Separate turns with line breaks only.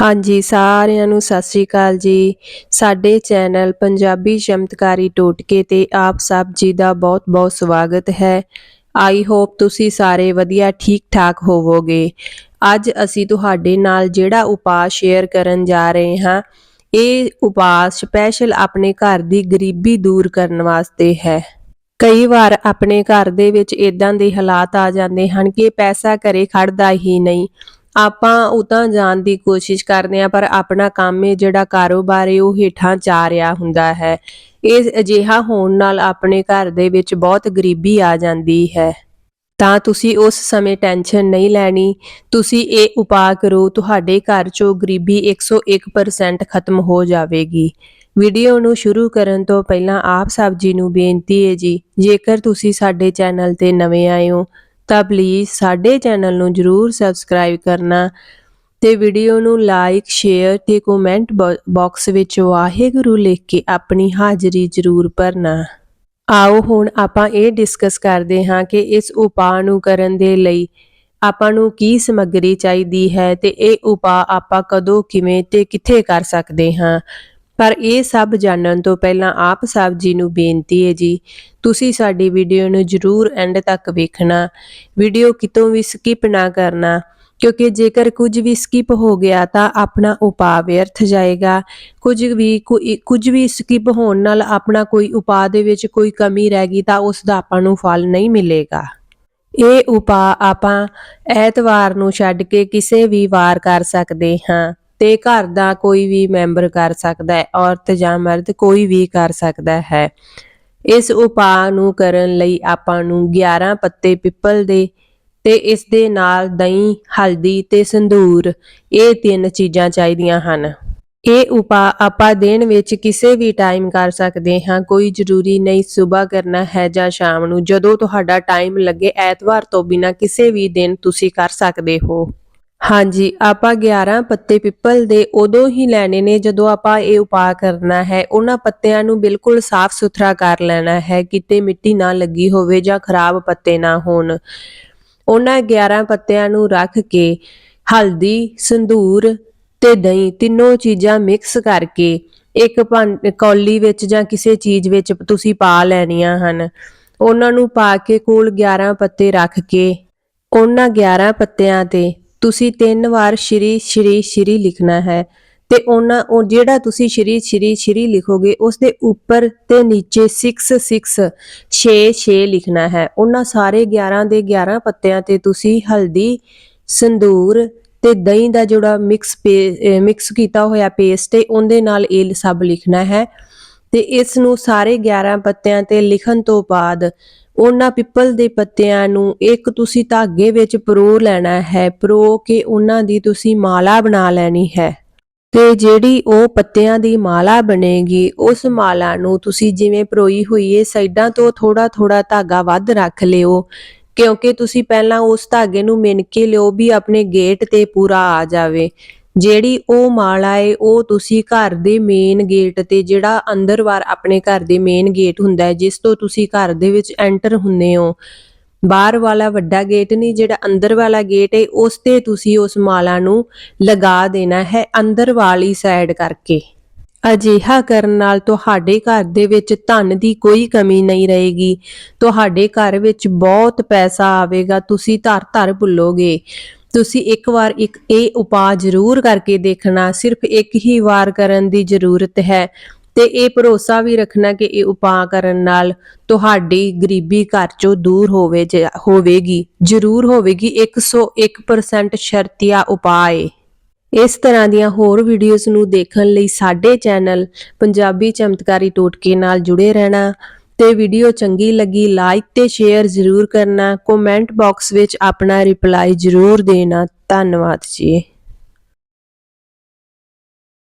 ਹਾਂਜੀ, ਸਾਰਿਆਂ ਨੂੰ ਸਤਿ ਸ੍ਰੀ ਅਕਾਲ ਜੀ। ਸਾਡੇ ਚੈਨਲ ਪੰਜਾਬੀ ਚਮਤਕਾਰੀ ਟੋਟਕੇ ਤੇ ਆਪ ਸਭ ਜੀ ਦਾ ਬਹੁਤ-ਬਹੁਤ ਸਵਾਗਤ ਹੈ। ਆਈ ਹੋਪ ਤੁਸੀਂ ਸਾਰੇ ਵਧੀਆ, ਠੀਕ ਠਾਕ ਹੋਵੋਗੇ। ਅੱਜ ਅਸੀਂ ਤੁਹਾਡੇ ਨਾਲ ਜਿਹੜਾ ਉਪਾਅ ਸ਼ੇਅਰ ਕਰਨ ਜਾ ਰਹੇ ਹਾਂ, ਇਹ ਉਪਾਅ ਸਪੈਸ਼ਲ ਆਪਣੇ ਘਰ ਦੀ ਗਰੀਬੀ ਦੂਰ ਕਰਨ ਵਾਸਤੇ ਹੈ। ਕਈ ਵਾਰ ਆਪਣੇ ਘਰ ਦੇ ਵਿੱਚ ਇਦਾਂ ਦੇ ਹਾਲਾਤ ਆ ਜਾਂਦੇ ਹਨ ਕਿ ਪੈਸਾ ਘਰੇ ਖੜਦਾ ਹੀ ਨਹੀਂ। ਆਪਾਂ ਉਤਾਂ ਜਾਣ ਦੀ ਕੋਸ਼ਿਸ਼ ਕਰਦੇ ਆ ਪਰ ਆਪਣਾ ਕੰਮ ਹੈ ਜਿਹੜਾ ਕਾਰੋਬਾਰ ਹੈ, ਉਹ ਹੇਠਾਂ ਜਾ ਰਿਹਾ ਹੁੰਦਾ ਹੈ। ਇਹ ਅਜਿਹਾ ਹੋਣ ਨਾਲ ਆਪਣੇ ਘਰ ਦੇ ਵਿੱਚ ਬਹੁਤ ਗਰੀਬੀ ਆ ਜਾਂਦੀ ਹੈ। ਤਾਂ ਤੁਸੀਂ ਉਸ ਸਮੇਂ ਟੈਨਸ਼ਨ ਨਹੀਂ ਲੈਣੀ। ਤੁਸੀਂ ਇਹ ਉਪਾਅ ਕਰੋ, ਤੁਹਾਡੇ ਘਰ ਚੋਂ ਗਰੀਬੀ 101% ਖਤਮ ਹੋ ਜਾਵੇਗੀ। ਵੀਡੀਓ ਨੂੰ ਸ਼ੁਰੂ ਕਰਨ ਤੋਂ ਪਹਿਲਾਂ ਆਪ ਸਭ ਜੀ ਨੂੰ ਬੇਨਤੀ ਹੈ ਜੀ, ਜੇਕਰ ਤੁਸੀਂ ਸਾਡੇ ਚੈਨਲ ਤੇ ਨਵੇਂ ਆਏ ਹੋ ਤਾਂ ਪਲੀਜ਼ ਸਾਡੇ ਚੈਨਲ ਨੂੰ ਜਰੂਰ ਸਬਸਕ੍ਰਾਈਬ ਕਰਨਾ ਤੇ ਵੀਡੀਓ ਨੂੰ ਲਾਈਕ ਸ਼ੇਅਰ ਤੇ ਕਮੈਂਟ ਬਾਕਸ ਵਿੱਚ ਵਾਹਿਗੁਰੂ ਲਿਖ ਕੇ ਆਪਣੀ ਹਾਜ਼ਰੀ ਜਰੂਰ ਭਰਨਾ। ਆਓ ਹੁਣ ਆਪਾਂ ਇਹ ਡਿਸਕਸ ਕਰਦੇ ਹਾਂ ਕਿ ਇਸ ਉਪਾਅ ਨੂੰ ਕਰਨ ਦੇ ਲਈ ਆਪਾਂ ਨੂੰ ਕੀ ਸਮੱਗਰੀ ਚਾਹੀਦੀ ਹੈ ਤੇ ਇਹ ਉਪਾਅ ਆਪਾਂ ਕਦੋਂ, ਕਿਵੇਂ ਤੇ ਕਿੱਥੇ ਕਰ ਸਕਦੇ ਹਾਂ। ਪਰ ਇਹ ਸਭ ਜਾਣਨ ਤੋਂ ਪਹਿਲਾਂ ਆਪ ਸਭ ਜੀ ਨੂੰ ਬੇਨਤੀ ਹੈ ਜੀ, ਤੁਸੀਂ ਸਾਡੀ ਵੀਡੀਓ ਨੂੰ ਜਰੂਰ ਐਂਡ ਤੱਕ ਵੇਖਣਾ, ਵੀਡੀਓ ਕਿਤੋਂ ਵੀ ਸਕਿਪ ਨਾ ਕਰਨਾ, ਕਿਉਂਕਿ ਜੇਕਰ ਕੁਝ ਵੀ ਸਕਿਪ ਹੋ ਗਿਆ ਤਾਂ ਆਪਣਾ ਉਪਾਅ ਵਿਅਰਥ ਜਾਏਗਾ, ਕੁਝ ਵੀ ਕੋਈ- ਕੁਝ ਵੀ ਸਕਿਪ ਹੋਣ ਨਾਲ ਆਪਣਾ ਕੋਈ ਉਪਾਅ ਦੇ ਵਿੱਚ ਕੋਈ ਕਮੀ ਰਹਿ ਗਈ ਤਾਂ ਉਸ ਦਾ ਆਪਾਂ ਨੂੰ ਫਲ ਨਹੀਂ ਮਿਲੇਗਾ। ਇਹ ਉਪਾਅ ਆਪਾਂ ਐਤਵਾਰ ਨੂੰ ਛੱਡ ਕੇ ਕਿਸੇ ਵੀ ਵਾਰ ਕਰ ਸਕਦੇ ਹਾਂ। ਤੇ ਘਰ ਦਾ ਕੋਈ ਵੀ ਮੈਂਬਰ ਕਰ ਸਕਦਾ ਹੈ, ਔਰਤ ਜਾਂ ਮਰਦ ਕੋਈ ਵੀ ਕਰ ਸਕਦਾ ਹੈ। ਇਸ ਉਪਾਅ ਨੂੰ ਕਰਨ ਲਈ ਆਪਾਂ ਨੂੰ 11 ਪੱਤੇ ਪਿੱਪਲ ਦੇ ਤੇ ਇਸ ਦੇ ਨਾਲ ਦਹੀਂ, ਹਲਦੀ ਤੇ ਸੰਧੂਰ ਇਹ ਤਿੰਨ ਚੀਜ਼ਾਂ ਚਾਹੀਦੀਆਂ ਹਨ। ਇਹ ਉਪਾਅ ਆਪਾਂ ਦਿਨ ਵਿੱਚ ਕਿਸੇ ਵੀ ਟਾਈਮ ਕਰ ਸਕਦੇ ਹਾਂ, ਕੋਈ ਜ਼ਰੂਰੀ ਨਹੀਂ ਸਵੇਰ ਕਰਨਾ ਹੈ ਜਾਂ ਸ਼ਾਮ ਨੂੰ, ਜਦੋਂ ਤੁਹਾਡਾ ਟਾਈਮ ਲੱਗੇ ਐਤਵਾਰ ਤੋਂ ਬਿਨਾ ਕਿਸੇ ਵੀ ਦਿਨ ਤੁਸੀਂ ਕਰ ਸਕਦੇ ਹੋ। ਹਾਂਜੀ, ਆਪਾਂ 11 ਪੱਤੇ ਪਿੱਪਲ ਦੇ ਉਦੋਂ ਹੀ ਲੈਣੇ ਨੇ ਜਦੋਂ ਆਪਾਂ ਇਹ ਉਪਾਅ ਕਰਨਾ ਹੈ। ਉਹਨਾਂ ਪੱਤਿਆਂ ਨੂੰ ਬਿਲਕੁਲ ਸਾਫ਼ ਸੁਥਰਾ ਕਰ ਲੈਣਾ ਹੈ, ਕਿਤੇ ਮਿੱਟੀ ਨਾ ਲੱਗੀ ਹੋਵੇ ਜਾਂ ਖਰਾਬ ਪੱਤੇ ਨਾ ਹੋਣ। ਉਹਨਾਂ 11 ਪੱਤਿਆਂ ਨੂੰ ਰੱਖ ਕੇ ਹਲਦੀ ਸੰਧੂਰ ਤੇ ਦਹੀਂ ਤਿੰਨੋਂ ਚੀਜ਼ਾਂ ਮਿਕਸ ਕਰਕੇ ਇੱਕ ਭਾਂ- ਕੌਲੀ ਵਿੱਚ ਜਾਂ ਕਿਸੇ ਚੀਜ਼ ਵਿੱਚ ਤੁਸੀਂ ਪਾ ਲੈਣੀਆਂ ਹਨ। ਉਹਨਾਂ ਨੂੰ ਪਾ ਕੇ ਕੋਲ 11 ਪੱਤੇ ਰੱਖ ਕੇ ਉਹਨਾਂ 11 ਪੱਤਿਆਂ ਤੇ ਤੁਸੀਂ ਤਿੰਨ ਵਾਰ ਸ਼੍ਰੀ ਸ਼੍ਰੀ ਸ਼੍ਰੀ ਲਿਖਣਾ ਹੈ ਤੇ ਉਹਨਾਂ, ਉਹ ਜਿਹੜਾ ਤੁਸੀਂ ਸ਼੍ਰੀ ਸ਼੍ਰੀ ਸ਼੍ਰੀ ਲਿਖੋਗੇ ਉਸ ਦੇ ਉੱਪਰ ਤੇ ਨੀਚੇ 66 6 6 ਲਿਖਣਾ ਹੈ। ਉਹਨਾਂ ਸਾਰੇ 11 ਦੇ 11 ਪੱਤਿਆਂ ਤੇ ਤੁਸੀਂ ਹਲਦੀ, ਸੰਦੂਰ ਤੇ ਦਹੀਂ ਦਾ ਜਿਹੜਾ ਮਿਕਸ ਮਿਕਸ ਕੀਤਾ ਹੋਇਆ ਪੇਸਟ ਹੈ, ਉਹਦੇ ਨਾਲ ਇਹ ਸਭ ਲਿਖਣਾ ਹੈ। ਤੇ ਇਸ ਨੂੰ ਸਾਰੇ 11 ਪੱਤਿਆਂ ਤੇ ਲਿਖਣ ਤੋਂ ਬਾਅਦ ਉਹਨਾਂ ਪਿੱਪਲ ਦੇ ਪੱਤਿਆਂ ਨੂੰ ਇੱਕ ਤੁਸੀਂ ਧਾਗੇ ਵਿੱਚ ਪਰੋ ਲੈਣਾ ਹੈ, ਪਰੋ ਕੇ ਉਹਨਾਂ ਦੀ ਤੁਸੀਂ ਮਾਲਾ ਬਣਾ ਲੈਣੀ ਹੈ। ਤੇ ਜਿਹੜੀ ਉਹ ਪੱਤਿਆਂ ਦੀ ਮਾਲਾ ਬਣੇਗੀ, ਉਸ ਮਾਲਾ ਨੂੰ ਤੁਸੀਂ ਜਿਵੇਂ ਪਰੋਈ ਹੋਈ ਏ, ਸਾਈਡਾਂ ਤੋਂ ਥੋੜਾ ਥੋੜਾ ਧਾਗਾ ਵੱਧ ਰੱਖ ਲਿਓ। ਕਿਉਂਕਿ ਤੁਸੀਂ ਪਹਿਲਾਂ ਉਸ ਧਾਗੇ ਨੂੰ ਮਿਣ ਕੇ ਲਿਓ ਵੀ ਆਪਣੇ ਗੇਟ ਤੇ ਪੂਰਾ ਆ ਜਾਵੇ। ਜਿਹੜੀ ਉਹ ਮਾਲਾ ਏ ਉਹ ਤੁਸੀਂ ਘਰ ਦੇ ਮੇਨ ਗੇਟ ਤੇ ਜਿਹੜਾ ਅੰਦਰਵਾਰ ਆਪਣੇ ਘਰ ਦੇ ਮੇਨ ਗੇਟ ਹੁੰਦਾ ਹੈ, ਜਿਸ ਤੋਂ ਤੁਸੀਂ ਘਰ ਦੇ ਵਿੱਚ ਐਂਟਰ ਹੁੰਦੇ ਹੋ। ਬਾਹਰ ਵਾਲਾ ਵੱਡਾ ਗੇਟ ਨਹੀਂ, ਜਿਹੜਾ ਅੰਦਰ ਵਾਲਾ ਗੇਟ ਹੈ, ਉਸ ਤੇ ਤੁਸੀਂ ਉਸ ਮਾਲਾ ਨੂੰ ਲਗਾ ਦੇਣਾ ਹੈ, ਅੰਦਰ ਵਾਲੀ ਸਾਈਡ ਕਰਕੇ। ਅਜਿਹਾ ਕਰਨ ਨਾਲ ਤੁਹਾਡੇ ਘਰ ਦੇ ਵਿੱਚ ਧਨ ਦੀ ਕੋਈ ਕਮੀ ਨਹੀਂ ਰਹੇਗੀ। ਤੁਹਾਡੇ ਘਰ ਵਿੱਚ ਬਹੁਤ ਪੈਸਾ ਆਵੇਗਾ, ਤੁਸੀਂ ਧਰ ਧਰ ਭੁੱਲੋਗੇ। ਤੁਸੀਂ ਇੱਕ ਵਾਰ ਇੱਕ ਇਹ ਉਪਾਅ ਜ਼ਰੂਰ ਕਰਕੇ ਦੇਖਣਾ, ਸਿਰਫ ਇੱਕ ਹੀ ਵਾਰ ਕਰਨ ਦੀ ਜ਼ਰੂਰਤ ਹੈ ਤੇ ਇਹ ਭਰੋਸਾ ਵੀ ਰੱਖਣਾ ਕਿ ਇਹ ਉਪਾਅ ਕਰਨ ਨਾਲ ਤੁਹਾਡੀ ਗਰੀਬੀ ਘਰ ਚੋਂ ਦੂਰ ਹੋਵੇ ਹੋਵੇਗੀ, ਜ਼ਰੂਰ ਹੋਵੇਗੀ। 101% ਸ਼ਰਤੀਆ ਉਪਾਅ ਇਸ ਤਰ੍ਹਾਂ ਦੀਆਂ ਹੋਰ ਵੀਡੀਓਜ਼ ਨੂੰ ਦੇਖਣ ਲਈ ਸਾਡੇ ਚੈਨਲ ਪੰਜਾਬੀ ਚਮਤਕਾਰੀ ਟੋਟਕੇ ਨਾਲ ਜੁੜੇ ਰਹਿਣਾ। ਤੇ ਵੀਡੀਓ ਚੰਗੀ ਲੱਗੀ ਲਾਈਕ ਤੇ ਸ਼ੇਅਰ ਜ਼ਰੂਰ ਕਰਨਾ ਕਮੈਂਟ ਬਾਕਸ ਵਿੱਚ ਆਪਣਾ ਰਿਪਲਾਈ ਜ਼ਰੂਰ ਦੇਣਾ। ਧੰਨਵਾਦ ਜੀ।